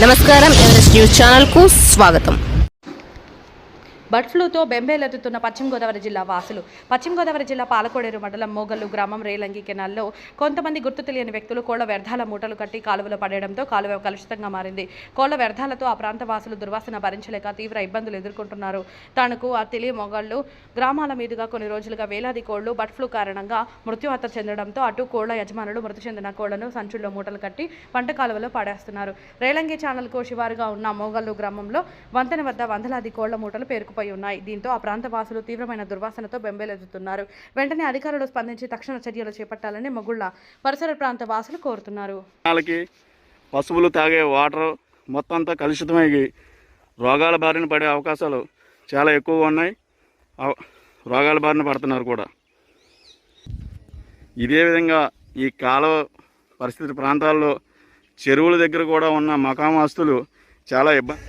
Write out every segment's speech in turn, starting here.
నమస్కారం Everest news ఛానల్కు స్వాగతం బర్డ్ ఫ్లూతో బెంబేలెత్తుతున్న పశ్చిమ గోదావరి జిల్లా వాసులు. పశ్చిమ గోదావరి జిల్లా పాలకోడేరు మండలం మోగల్లు గ్రామం రేలంగి కెనాల్లో కొంతమంది గుర్తు తెలియని వ్యక్తులు కోళ్ళ వ్యర్థాల మూటలు కట్టి కాలువలో పడేయడంతో కాలువ కలుషితంగా మారింది. కోళ్ళ వ్యర్థాలతో ఆ ప్రాంత వాసులు దుర్వాసన భరించలేక తీవ్ర ఇబ్బందులు ఎదుర్కొంటున్నారు. తనకు ఆ తెలియ మొగళ్ళు గ్రామాల మీదుగా కొన్ని రోజులుగా వేలాది కోళ్ళు బర్డ్ ఫ్లూ కారణంగా మృత్యుహత చెందడంతో అటు కోళ్ళ యజమానులు మృతి చెందిన కోళ్ళను సంచుల్లో మూటలు కట్టి పంట కాలువలో పడేస్తున్నారు. రేలంగి ఛానల్కు శివారుగా ఉన్న మోగల్లు గ్రామంలో వంతెన వద్ద వందలాది కోళ్ళ మూటలు పేరుకుపోయి ఉన్నాయి. దీంతో ఆ ప్రాంత వాసులు తీవ్రమైన దుర్వాసనతో బెంబేలెత్తుతున్నారు. వెంటనే అధికారులు స్పందించి తక్షణ చర్యలు చేపట్టాలని మొగుళ్ళ పరిసర ప్రాంత వాసులు కోరుతున్నారు పశువులు తాగే వాటర్ మొత్తం అంతా కలుషితమై రోగాల బారిన పడే అవకాశాలు చాలా ఎక్కువగా ఉన్నాయి. అవ- రోగాల బారిన పడుతున్నారు కూడా. ఇదే విధంగా ఈ కాలువ పరిస్థితి ప్రాంతాల్లో చెరువుల దగ్గర కూడా ఉన్న మకామాస్తులు చాలా ఇబ్బంది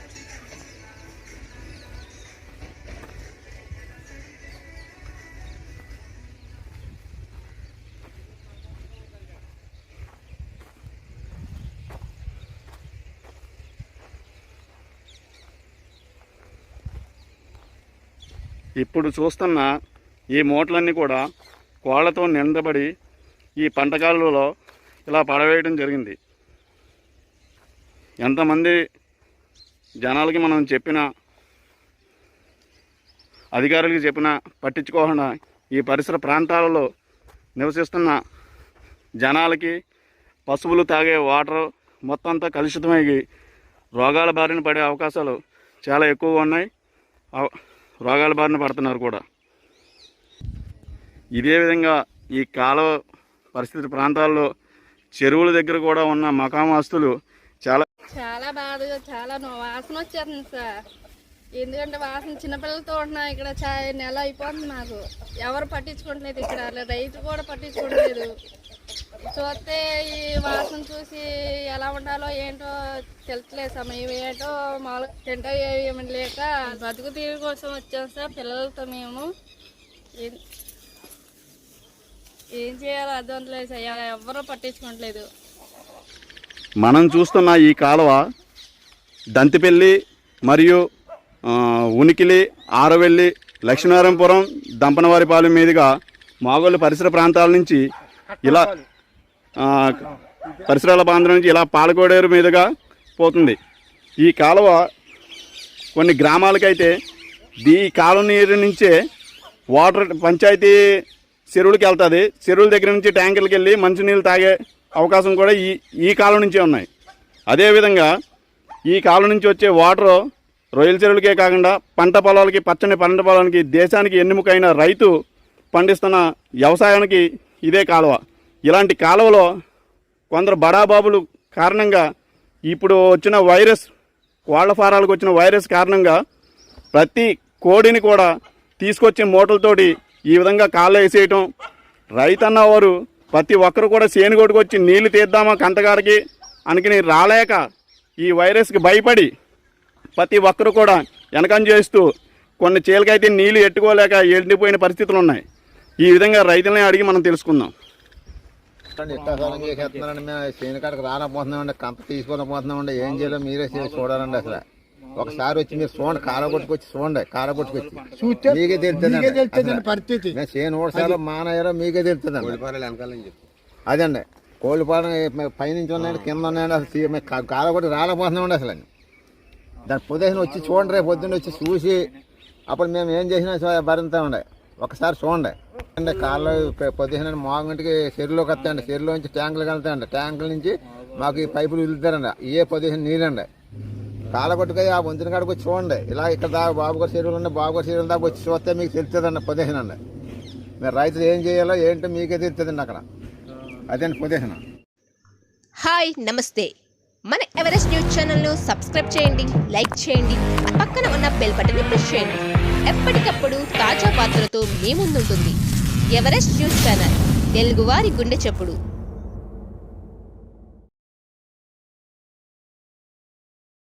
ఇప్పుడు చూస్తున్న ఈ మూటలన్నీ కూడా కోళ్ళతో నిండబడి ఈ పంటకాలలో ఇలా పడవేయడం జరిగింది. ఎంతమంది జనాలకి మనం చెప్పిన అధికారులకి చెప్పినా పట్టించుకోకుండా ఈ పరిసర ప్రాంతాలలో నివసిస్తున్న జనాలకి పశువులు తాగే వాటర్ మొత్తం అంతా కలుషితమై రోగాల బారిన పడే అవకాశాలు చాలా ఎక్కువగా ఉన్నాయి. అవ- రోగాల బారిన పడుతున్నారు కూడా. ఇదే విధంగా ఈ కాలువ పరిస్థితి ప్రాంతాల్లో చెరువుల దగ్గర కూడా ఉన్న మకామాస్తులు చాలా చాలా బాధగా చాలా వాసన వచ్చేస్తుంది సార్. ఎందుకంటే వాసన చిన్నపిల్లలతో ఉంటున్నా ఇక్కడ నెల అయిపోతుంది నాకు ఎవరు పట్టించుకోవట్లేదు ఇక్కడ. రైతు కూడా పట్టించుకోవట్లేదు. చూస్తే ఈ వాసన చూసి ఎలా ఉండాలో ఏంటో తెలుసులేదు సార్. మేము ఏంటో మామూలుగా తింటా ఏమి లేక బతుకు తీరు కోసం వచ్చాం సార్ పిల్లలతో మేము. ఏం- ఏం చేయాలో అర్థం లేదు సార్. ఎవరు పట్టించుకోవట్లేదు. మనం చూస్తున్న ఈ కాలువ దంతిపల్లి మరియు ఉనికిలి ఆరవెల్లి లక్ష్మీనారాయణపురం దంపనవారిపాలెం మీదుగా మాగోళ్ళు పరిసర ప్రాంతాల నుంచి ఇలా పరిసరాల బాంధ్ర నుంచి ఇలా పాలకోడేరు మీదుగా పోతుంది. ఈ కాలువ కొన్ని గ్రామాలకైతే ఈ కాలువ నీరు నుంచే వాటర్ పంచాయతీ చెరువులకి వెళ్తుంది. చెరువుల దగ్గర నుంచి ట్యాంకర్లకు వెళ్ళి మంచినీళ్ళు తాగే అవకాశం కూడా ఈ ఈ కాలం నుంచే ఉన్నాయి. అదేవిధంగా ఈ కాలం నుంచి వచ్చే వాటర్ రొయ్యల చెరువులకే కాకుండా పంట పొలాలకి పచ్చని పంట పొలాలకి దేశానికి ఎన్నుముకైన రైతు పండిస్తున్న వ్యవసాయానికి ఇదే కాలువ. ఇలాంటి కాలువలో కొందరు బడాబాబులు కారణంగా ఇప్పుడు వచ్చిన వైరస్ కోళ్ళ ఫారాలకు వచ్చిన వైరస్ కారణంగా ప్రతి కోడిని కూడా తీసుకొచ్చే మూటలతోటి ఈ విధంగా కాళ్ళు వేసేయటం. రైతన్న వారు ప్రతి ఒక్కరు కూడా సేనుగోడికి వచ్చి నీళ్ళు తీద్దామా కంతగారికి అనుకుని రాలేక ఈ వైరస్కి భయపడి ప్రతి ఒక్కరు కూడా వెనకం చేస్తూ కొన్ని చీలకైతే నీళ్ళు ఎట్టుకోలేక ఎండిపోయిన పరిస్థితులు ఉన్నాయి. ఈ విధంగా రైతులని అడిగి మనం తెలుసుకుందాం. ఇష్టాసారం చేసేస్తున్నారండి మేము. చేను కాడకు రానపోతున్నామండి కంప తీసుకోకపోతున్నామండి ఏం చేయాలో మీరే చేసి చూడాలండి అసలు. ఒకసారి వచ్చి మీరు చూడండి కార కొట్టుకొచ్చి చూడండి కార కొట్టుకొచ్చి. చూస్తే మీకే తెలుస్తుంది పరిస్థితి. మేము చేను ఓడసాలో మానయ్యారో మీకే తెలుస్తుందండి. అదండి. కోళ్ళపాలెం పైనుంచి ఉన్నాయండి కింద ఉన్నాయండి అసలు తీ- మేము కా- కార కొట్టి రాలేకపోతున్నామండి అసలు దాని పొద్దున వచ్చి చూడండి రేపు పొద్దున్న వచ్చి చూసి అప్పుడు మేము ఏం చేసినా భరిస్తామండి ఒకసారి చూడండి. అంటే కాళ్ళు పొద్దున మోగంటికి చెరువులోకి వస్తాయండి. చెరువులో నుంచి ట్యాంకులకు వెళ్తాయండి ట్యాంకుల నుంచి మాకు ఈ పైపులు వదులుతారండి. ఏ పొద్దున నీళ్ళండి కాళ్ళ కొట్టుకొని ఆ వంతుని కాడికి వచ్చి చూడండి. ఇలా ఇక్కడ దాకా బాబు గారి చెరువులు ఉన్నాయి. బాబు గారి చెరువుల దాకా వచ్చి చూస్తే మీకు తెలుస్తుందండి పొద్దున అండి. మీరు రైతులు ఏం చేయాలో ఏంటో మీకే తెలుస్తుందండి అక్కడ. అదే పొద్దున హాయ్ నమస్తే. మన ఎవరెస్ట్ న్యూస్ ఛానల్ను సబ్స్క్రైబ్ చేయండి లైక్ చేయండి పక్కన ఉన్న బెల్ బటన్ని ప్రెస్ చేయండి. ఎప్పటికప్పుడు తాజా వార్తలతో మీ ముందుంటుంది. Everest news channel. తెలుగువారి గుండె చప్పుడు.